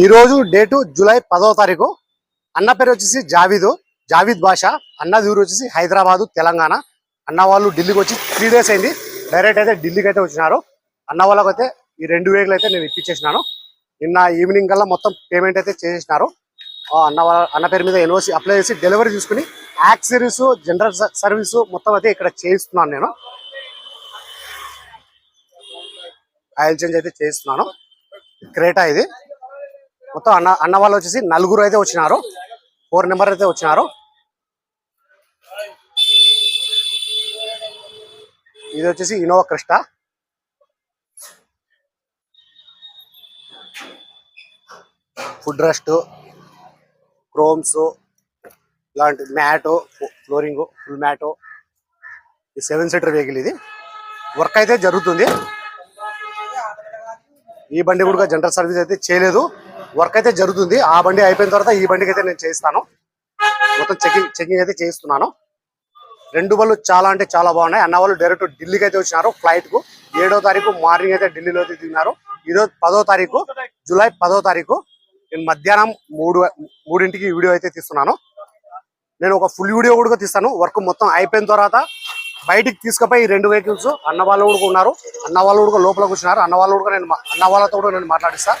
ఈ రోజు date July పదో తారీఖు. అన్న పేరు వచ్చేసి జావీదు. జావీద్ భాష. అన్నది ఊరు వచ్చేసి హైదరాబాదు తెలంగాణ. అన్న వాళ్ళు ఢిల్లీకి వచ్చి త్రీ డేస్ అయింది. డైరెక్ట్ అయితే ఢిల్లీకి అయితే వచ్చినారు. అన్న వాళ్ళకి అయితే ఈ రెండు వేగులు అయితే నేను ఇప్పించేసినాను. నిన్న ఈవినింగ్ కల్లా మొత్తం పేమెంట్ అయితే చేసేసినారు. అన్న అన్న పేరు మీద ఎన్ఓసి అప్లై చేసి డెలివరీ తీసుకుని యాక్సరీస్ జనరల్ సర్వీస్ మొత్తం అయితే ఇక్కడ చేయిస్తున్నాను నేను. ఆయిల్ చేంజ్ అయితే చేయిస్తున్నాను. క్రేటా ఇది. మొత్తం అన్న అన్న వాళ్ళు వచ్చేసి నలుగురు అయితే వచ్చినారు. ఫోర్ నెంబర్ అయితే వచ్చినారు. ఇది వచ్చేసి Innova Crysta? Foot rest chromes ఇలాంటి మ్యాట్ ఫ్లోరింగ్ ఫుల్ మ్యాట్. ఈ సెవెన్ సీటర్ వెహికల్ ఇది. వర్క్ అయితే జరుగుతుంది. ఈ బండి కూడా జనరల్ సర్వీస్ అయితే చేయలేదు. వర్క్ అయితే జరుగుతుంది. ఆ బండి అయిపోయిన తర్వాత ఈ బండికి అయితే నేను చేయిస్తాను. మొత్తం చెకింగ్ చెకింగ్ అయితే చేయిస్తున్నాను. రెండు బళ్ళు చాలా అంటే చాలా బాగున్నాయి. అన్న వాళ్ళు డైరెక్ట్ ఢిల్లీకి అయితే వచ్చినారు ఫ్లైట్కు. ఏడో తారీఖు మార్నింగ్ అయితే ఢిల్లీలో అయితే దిగినారు. ఈరోజు పదో తారీఖు జూలై పదో తారీఖు. నేను మధ్యాహ్నం మూడు మూడింటికి వీడియో అయితే తీస్తున్నాను. నేను ఒక ఫుల్ వీడియో కూడా తీస్తాను. వర్క్ మొత్తం అయిపోయిన తర్వాత బయటికి తీసుకుపోయి ఈ రెండు వెహికల్స్ అన్న వాళ్ళు కూడా ఉన్నారు. అన్న వాళ్ళు కూడా లోపల కూర్చున్నారు అన్న వాళ్ళు కూడా నేను అన్న వాళ్ళతో కూడా నేను మాట్లాడిస్తాను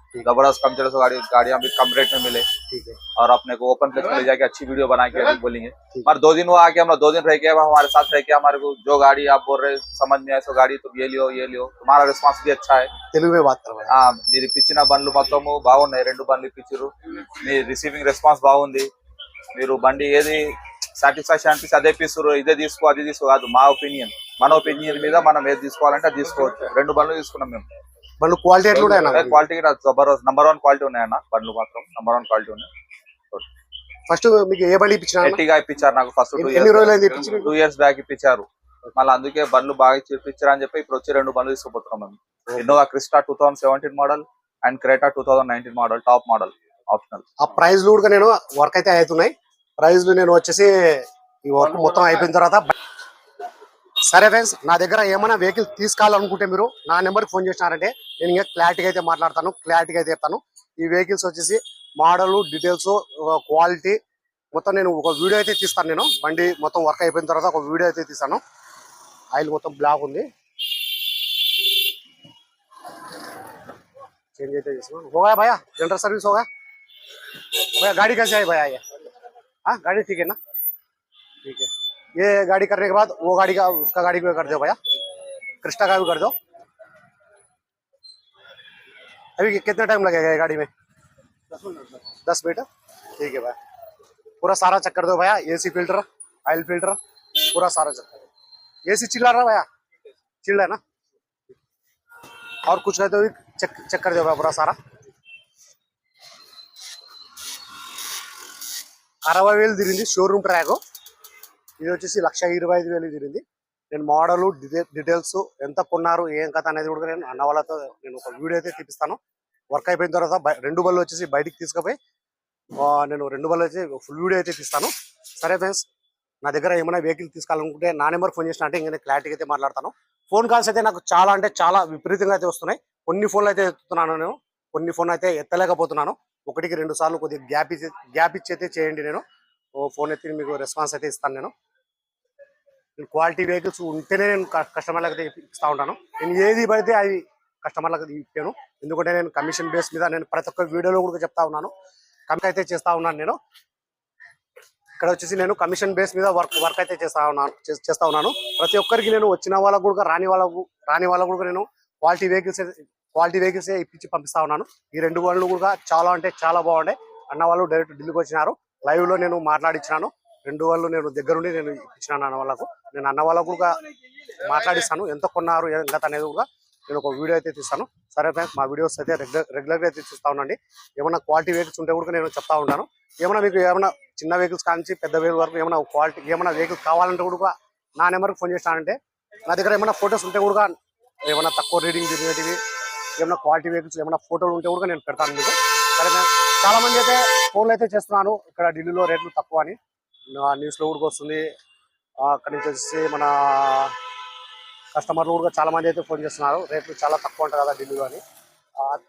जबरदस्त कम चले सो गाड़ी गाड़ियाँ भी कम रेट में मिले ठीक है और अपने को ओपन प्लेस में ले जाके अच्छी वीडियो बना के अभी बोलेंगे पर दो दिन वो आके हम लोग दो दिन रह के अब हमारे साथ रह के हमारे को जो गाड़ी आप बोल रहे समझ में आए सो गाड़ी तुम ये लियो ये लियो तुम्हारा रिस्पांस भी अच्छा है తెలుగు में बात कर भैया ఆ, మీరు ఇప్పించిన బండ్లు మొత్తము బాగున్నాయి రెండు బండ్లు ఇప్పించారు మీ రిసీవింగ్ రెస్పాన్స్ బాగుంది మీరు బండి ఏది సాటిస్ఫాక్షన్ అనిపిస్తే అదే ఇప్పిస్తారు ఇదే తీసుకో అది తీసుకో కాదు మా ఒపీనియన్ మన ఒపీనియన్ మీద మనం ఏది తీసుకోవాలంటే అది తీసుకోవచ్చు రెండు బండ్లు తీసుకున్నాం మేము బండ్లు క్వాలిటీ ఎట్లా ఉన్నాయి క్వాలిటీ జబర్దస్త్ నంబర్ వన్ క్వాలిటీ ఉన్నాయన్న బండ్లు మాత్రం నంబర్ వన్ క్వాలిటీ ఉన్నాయి. ఫస్ట్ మీకు ఏ బండి ఇప్పించిన గట్టిగా ఇప్పించారు నాకు ఫస్ట్ టూ ఎన్ని- రోజులు టూ ఇయర్స్ బ్యాక్ ఇప్పించారు. మళ్ళీ అందుకే బండ్లు బాగా ఇప్పించారు అని చెప్పి ఇప్పుడు వచ్చి రెండు బండ్లు తీసుకుపోతున్నాం మేము. Innova Crysta two thousand seventeen model and Creta two thousand nineteen model top model optional ఆ ప్రైజ్ కూడా నేను వర్క్ అయితే అవుతున్నాయి. ప్రైజ్ నేను వచ్చేసి ఈ వర్క్ మొత్తం అయిపోయిన తర్వాత సరే ఫ్రెండ్స్ నా దగ్గర ఏమైనా వెహికల్ తీసుకోవాలనుకుంటే మీరు నా నెంబర్కి ఫోన్ చేసినారంటే నేను ఇంకా క్లారిటీగా అయితే మాట్లాడతాను క్లారిటీగా అయితే చెప్తాను ఈ వెహికల్స్ వచ్చేసి మోడల్ డీటెయిల్స్ క్వాలిటీ మొత్తం నేను ఒక వీడియో అయితే తీస్తాను నేను బండి మొత్తం వర్క్ అయిపోయిన తర్వాత ఒక వీడియో అయితే తీస్తాను ఆయిల్ మొత్తం బ్లాక్ ఉంది चेंज అయితే చేస్తున్నాను हो गया भैया जनरल सर्विस हो गया भैया गाड़ी कैसे है भैया ये हाँ गाड़ी ठीक है ना ठीक है ये गाड़ी करने के बाद, वो गाड़ी का, उसका गाड़ी भी कर दो भैया। क्रिस्टा का भी कर दो। अभी कितना टाइम लगेगा ये गाड़ी में? दस मिनट। ठीक है भाई पूरा सारा चक्कर दो भैया। एसी फ़िल्टर ऑयल फ़िल्टर पूरा सारा चक्कर एसी चिल्ला रहा भैया? चिल्ला है ना? और कुछ कहते तो हुए चेक चेक दो भैया पूरा सारा। अरवा वेल दिरीं शोरूम ट्रैक ఇది వచ్చేసి లక్ష ఇరవై ఐదు వేలు తిరిగింది. నేను మోడల్ డీటెయిల్స్ ఎంత కొన్నారు ఏం కథ అనేది కూడా నేను అన్న వాళ్ళతో నేను ఒక వీడియో అయితే తీపిస్తాను. వర్క్ అయిపోయిన తర్వాత రెండు బళ్ళు వచ్చేసి బయటికి తీసుకుపోయి నేను రెండు బళ్ళు వచ్చి ఫుల్ వీడియో అయితే తీస్తాను. సరే ఫ్రెండ్స్ నా దగ్గర ఏమైనా వెహికల్ తీసుకోవాలనుకుంటే నా నెంబర్ ఫోన్ చేసిన అంటే ఇంకా నేను క్లారిటీగా అయితే మాట్లాడతాను. ఫోన్ కాల్స్ అయితే నాకు చాలా అంటే చాలా విపరీతంగా అయితే వస్తున్నాయి. కొన్ని ఫోన్లు అయితే ఎత్తుతున్నాను నేను కొన్ని ఫోన్ అయితే ఎత్తలేకపోతున్నాను. ఒకటికి రెండు సార్లు కొద్దిగా గ్యాప్ ఇచ్చి గ్యాప్ ఇచ్చి అయితే చేయండి నేను. ఫోన్ ఎత్తి మీకు రెస్పాన్స్ అయితే ఇస్తాను నేను. నేను క్వాలిటీ వెహికల్స్ ఉంటేనే నేను కస్టమర్లకు అయితే ఇస్తా ఉంటాను. నేను ఏది పడితే అది కస్టమర్లకు ఇప్పాను. ఎందుకంటే నేను కమిషన్ బేస్ మీద నేను ప్రతి ఒక్క వీడియోలో కూడా చెప్తా ఉన్నాను. కమిషన్ అయితే చేస్తా ఉన్నాను నేను. ఇక్కడ వచ్చేసి నేను కమిషన్ బేస్ మీద వర్క్ వర్క్ అయితే చేస్తా ఉన్నాను చేస్తా ఉన్నాను. ప్రతి ఒక్కరికి నేను వచ్చిన వాళ్ళకు కూడా రాని వాళ్ళకు రాని వాళ్ళకు కూడా నేను క్వాలిటీ వెహికల్స్ క్వాలిటీ వెహికల్స్ ఇప్పించి పంపిస్తా ఉన్నాను. ఈ రెండు వాళ్ళు కూడా చాలా అంటే చాలా బాగుండే. అన్న వాళ్ళు డైరెక్ట్ ఢిల్లీకి వచ్చినారు. లైవ్లో నేను మాట్లాడించినాను రెండు వాళ్ళు నేను దగ్గరుండి నేను ఇచ్చిన అన్న వాళ్ళకు. నేను అన్న వాళ్ళకు కూడా మాట్లాడిస్తాను. ఎంత కొన్నారు ఏం అనేది కూడా నేను ఒక వీడియో అయితే తీస్తాను. సరే ఫ్రెండ్స్ మా వీడియోస్ అయితే రెగ్యులర్ రెగ్యులర్గా అయితే చూస్తూ ఉండండి. ఏమైనా క్వాలిటీ వెహికల్స్ ఉంటే కూడా నేను చెప్తా ఉంటాను. ఏమైనా మీకు ఏమైనా చిన్న వెహికల్స్ కానించి పెద్ద వెహికల్ వరకు ఏమైనా క్వాలిటీ ఏమైనా వెహికల్స్ కావాలంటే కూడా నా నెంబర్కి ఫోన్ చేస్తానంటే నా దగ్గర ఏమైనా ఫొటోస్ ఉంటే కూడా ఏమైనా తక్కువ రీడింగ్ తిరిగేటివి ఏమైనా క్వాలిటీ వెహికల్స్ ఏమైనా ఫోటోలు ఉంటే కూడా నేను పెడతాను మీకు. సరే ఫ్రెండ్స్ చాలా మంది అయితే ఫోన్లు అయితే చేస్తున్నాను ఇక్కడ ఢిల్లీలో రేట్లు తక్కువ అని. న్యూస్లో కూడా వస్తుంది. అక్కడి నుంచి వచ్చేసి మన కస్టమర్లు కూడా చాలా మంది అయితే ఫోన్ చేస్తున్నారు. రేట్లు చాలా తక్కువ ఉంటాయి కదా ఢిల్లీలో అని.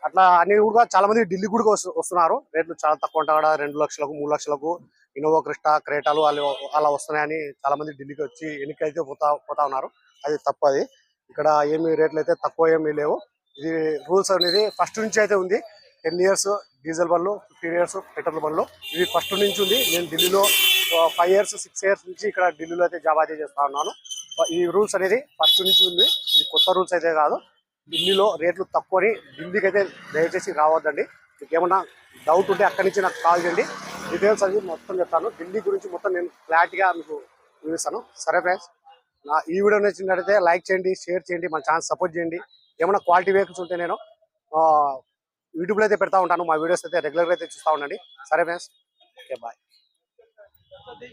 అట్లా అన్ని కూడా చాలా మంది ఢిల్లీ కూడా వస్తున్నారు. రేట్లు చాలా తక్కువ ఉంటాయి కదా రెండు లక్షలకు మూడు లక్షలకు ఇన్నోవో క్రిస్టా క్రేటాలు వాళ్ళు అలా వస్తున్నాయని చాలా మంది ఢిల్లీకి వచ్చి ఎన్నికైతే అయితే పోతా పోతా ఉన్నారు. అది తప్పు అది. ఇక్కడ ఏమి రేట్లు అయితే తక్కువ ఏమీ లేవు. ఇది రూల్స్ అనేది ఫస్ట్ నుంచి అయితే ఉంది. టెన్ ఇయర్స్ డీజిల్ బండ్లు ఫిఫ్టీన్ ఇయర్స్ పెట్రోల్ బండ్లు. ఇది ఫస్ట్ నుంచి ఉంది. నేను ఢిల్లీలో ఫైవ్ ఇయర్స్ సిక్స్ ఇయర్స్ నుంచి ఇక్కడ ఢిల్లీలో అయితే జాబ్ అయితే చేస్తా ఉన్నాను. ఈ రూల్స్ అనేది ఫస్ట్ నుంచి ఉంది. ఇది కొత్త రూల్స్ అయితే కాదు. ఢిల్లీలో రేట్లు తక్కువని ఢిల్లీకి అయితే దయచేసి రావద్దండి. మీకు ఏమన్నా డౌట్ ఉంటే అక్కడి నుంచి నాకు కాల్ చేయండి. డీటెయిల్స్ అవి మొత్తం చెప్తాను. ఢిల్లీ గురించి మొత్తం నేను క్లారిటీగా మీకు చూపిస్తాను సరే ఫ్రెండ్స్ నా ఈ వీడియో నచ్చినట్టయితే లైక్ చేయండి షేర్ చేయండి మన ఛానల్ సపోర్ట్ చేయండి. ఏమైనా క్వాలిటీ వెహికల్స్ ఉంటే నేను యూట్యూబ్లో అయితే పెడతా ఉంటాను. మా వీడియోస్ అయితే రెగ్యులర్గా అయితే చూస్తూ ఉండండి. సరే ఫ్రెండ్స్ ఓకే బాయ్ তাদের